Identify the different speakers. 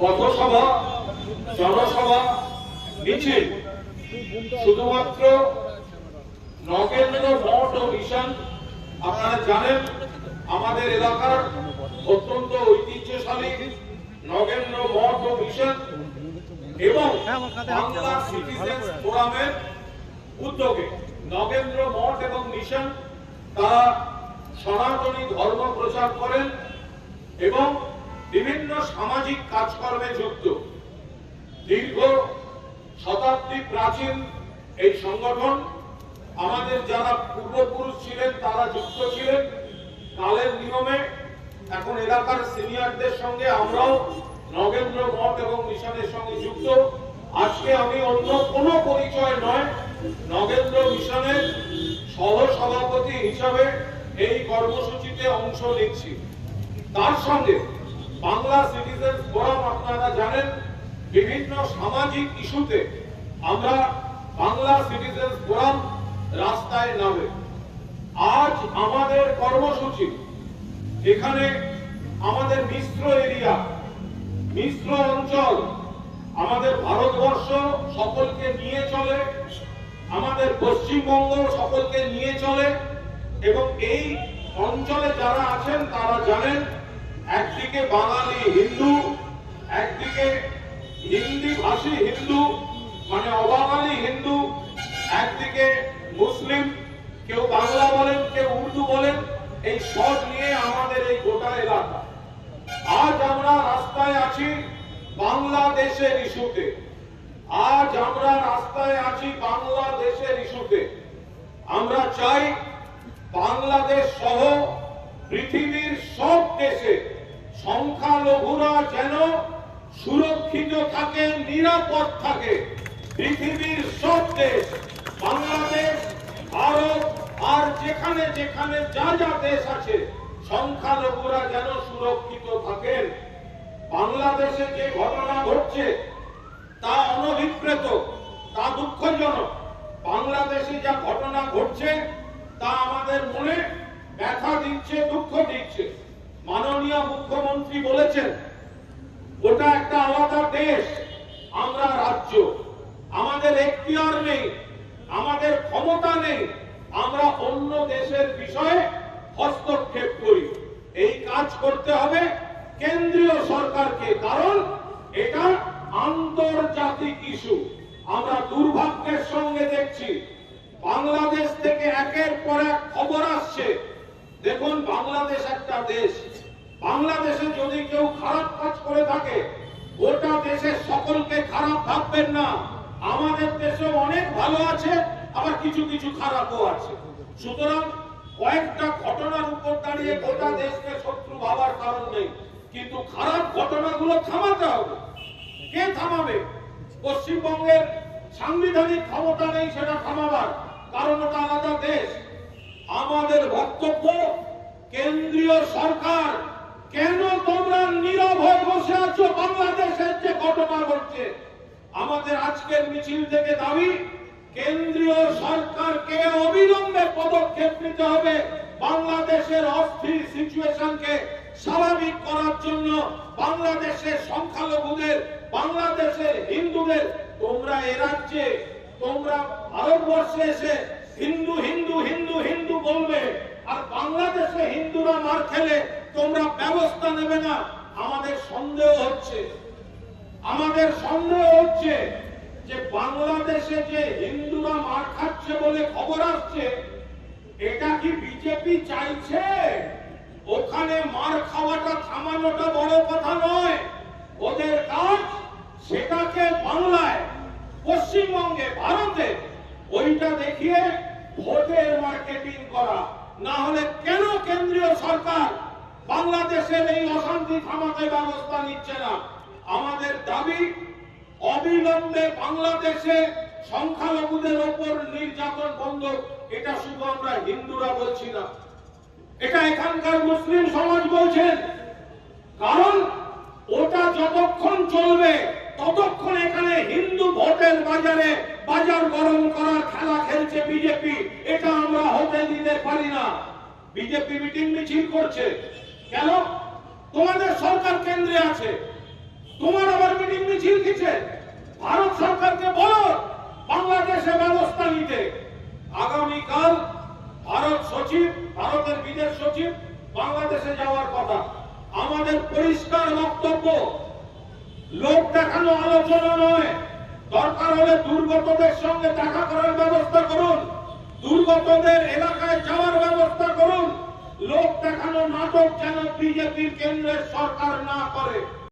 Speaker 1: পথসভা, জনসভা, মিছিল। শুধুমাত্র নগেন্দ্র মঠ ও মিশন, আপনারা জানেন, আমাদের এলাকার অত্যন্ত ঐতিহ্যশালী নগেন্দ্র মঠ ও মিশন এবং বাংলা সিটিজেন্স ফোরামের উদ্যোগে নগেন্দ্র মঠ এবং মিশন তারা সনাতনী ধর্ম প্রচার করেন এবং বিভিন্ন সামাজিক কাজকর্মে যুক্ত। দীর্ঘ শতাব্দী প্রাচীন এই সংগঠন, আমাদের যারা পূর্বপুরুষ ছিলেন, তারা যুক্ত ছিলেন। কালের নিয়মে এখন এলাকার সিনিয়রদের সঙ্গে আমরাও নগেন্দ্র মঠ এবং মিশনের সঙ্গে যুক্ত। আজকে আমি অন্য কোনো পরিচয় নয়, নগেন্দ্র মিশনের সহ সভাপতি হিসাবে এই কর্মসূচিতে অংশ নিচ্ছি। তার সঙ্গে বাংলা সিটিজেন ফোরাম আপনারা জানেন, বিভিন্ন সামাজিক ইস্যুতে আমরা বাংলা সিটিজেন ফোরাম রাস্তায় নামে। আজ আমাদের কর্মসূচি এখানে আমাদের মিশ্র এরিয়া, মিশ্র অঞ্চল, আমাদের ভারতবর্ষ সকলকে নিয়ে চলে, আমাদের পশ্চিমবঙ্গ সকলকে নিয়ে চলে, এবং এই অঞ্চলে যারা আছেন তারা জানেন একদিকে বাঙালি হিন্দু, একদিকে হিন্দি ভাষী হিন্দু মানে অবাঙালি হিন্দু, একদিকে মুসলিম, কেউ বাংলা বলেন, কেউ উর্দু বলেন, এই সব নিয়ে আমাদের এই গোটা এলাকা। আজ আমরা রাস্তায় আছি বাংলাদেশের ইস্যুতে। আজ আমরা রাস্তায় আছি বাংলাদেশের ইস্যুতে। আমরা চাই বাংলাদেশ সহ পৃথিবীর সব দেশে সংখ্যালঘুরা যেন সুরক্ষিত থাকে, নিরাপদ থাকে। পৃথিবীর সব দেশ, বাংলাদেশ, ভারত, আর যেখানে যেখানে যা যা দেশ আছে, সংখ্যালঘুরা যেন সুরক্ষিত থাকেন। বাংলাদেশে যে ঘটনা ঘটছে, তা অনভিপ্রেত, তা দুঃখজনক। বাংলাদেশে যা ঘটনা ঘটছে, তা আমাদের মনে ব্যথা দিচ্ছে, দুঃখ দিচ্ছে। মাননীয় মুখ্যমন্ত্রী বলেছেন ওটা একটা আলাদা দেশ, আমরা রাজ্য। আমাদের এখতিয়ার নেই, আমাদের ক্ষমতা নেই, আমরা অন্য দেশের বিষয়ে হস্তক্ষেপ করি। এই কাজ করতে হবে কেন্দ্রীয় সরকারকে, কারণ এটা আন্তর্জাতিক ইস্যু। আমরা দুর্ভাগ্যের সঙ্গে দেখছি, বাংলাদেশ থেকে একের পর এক খবর আসছে। দেখুন, বাংলাদেশ একটা দেশ। বাংলাদেশে যদি কেউ খারাপ কাজ করে থাকে, গোটা দেশের সকলকে খারাপ ভাববেন না। আমাদের দেশে অনেক ভালো আছে, আবার কিছু কিছু খারাপও আছে। সুতরাং কয়েকটা ঘটনার উপর দাঁড়িয়ে গোটা দেশকে শত্রু ভাবার কারণ নেই। কিন্তু খারাপ ঘটনাগুলো থামাতে হবে। কে থামাবে? পশ্চিমবঙ্গের সাংবিধানিক ক্ষমতা নেই সেটা থামাবার, কারণ ওটা আলাদা দেশ। আমাদের বক্তব্য, কেন্দ্রীয় সরকার কেন তোমরা নীরব হয়ে বসে আছো বাংলাদেশের যে ঘটনা ঘটছে? আমাদের আজকের মিছিল থেকে দাবি, কেন্দ্রীয় সরকারকে অবিলম্বে পদক্ষেপ নিতে হবে বাংলাদেশের অস্থির সিচুয়েশনকে স্বাভাবিক করার জন্য। বাংলাদেশের সংখ্যালঘুদের, বাংলাদেশের হিন্দুদের, তোমরা এ রাজ্যে, তোমরা ভারতবর্ষে এসে হিন্দু হিন্দু হিন্দু হিন্দু বলবে, আর বাংলাদেশে হিন্দুরা মার খেলে তোমরা ব্যবস্থা নেবে না, আমাদের সন্দেহ হচ্ছে। আমাদের সন্দেহ হচ্ছে যে বাংলাদেশে যে হিন্দুরা মার খাচ্ছে বলে খবর আসছে, এটা কি বিজেপি চাইছে? ওখানে মার খাওয়াটা থামানোটা বড় কথা নয়। ওদের কাজ সেটাকে বাংলায়, পশ্চিমবঙ্গে, ভারতে, ওইটা দেখিয়ে ভোটের মার্কেটিং করা। না হলে কেন কেন্দ্রীয় সরকার বাংলাদেশের এই অশান্তি থামাতে ব্যবস্থা নিচ্ছে না। আমাদের দাবি, অবিলম্বে বাংলাদেশে সংখ্যালঘুদের ওপর নির্যাতন বন্ধ। এটা শুধু আমরা হিন্দুরা বলছি না। এটা এখানকার মুসলিম সমাজ বলছেন। কারণ ওটা যতক্ষণ চলবে, ততক্ষণ এখানে হিন্দু ভোটের বাজারে বাজার গরম করার খেলা খেলছে বিজেপি। এটা আমরা হতে দিতে পারি না। বিজেপি মিটিং মিছিল করছে। কেন? তোমাদের সরকার কেন্দ্রে আছে। তোমার আবার মিটিং মিছিল কিছে ভারত সরকারকে বলো, বাংলাদেশে ব্যবস্থা নিতে। আগামীকাল ভারত সচিব, ভারতের বিদেশ সচিব বাংলাদেশে যাওয়ার কথা। আমাদের পরিষ্কার বক্তব্য, লোক দেখানো আলোচনা নয়। দরকার হলে দুর্গতদের সঙ্গে দেখা করার ব্যবস্থা করুন। দুর্গতদের এলাকায় যাওয়ার ব্যবস্থা লোক দেখানো নাটক যেন বিজেপির কেন্দ্রের সরকার না করে।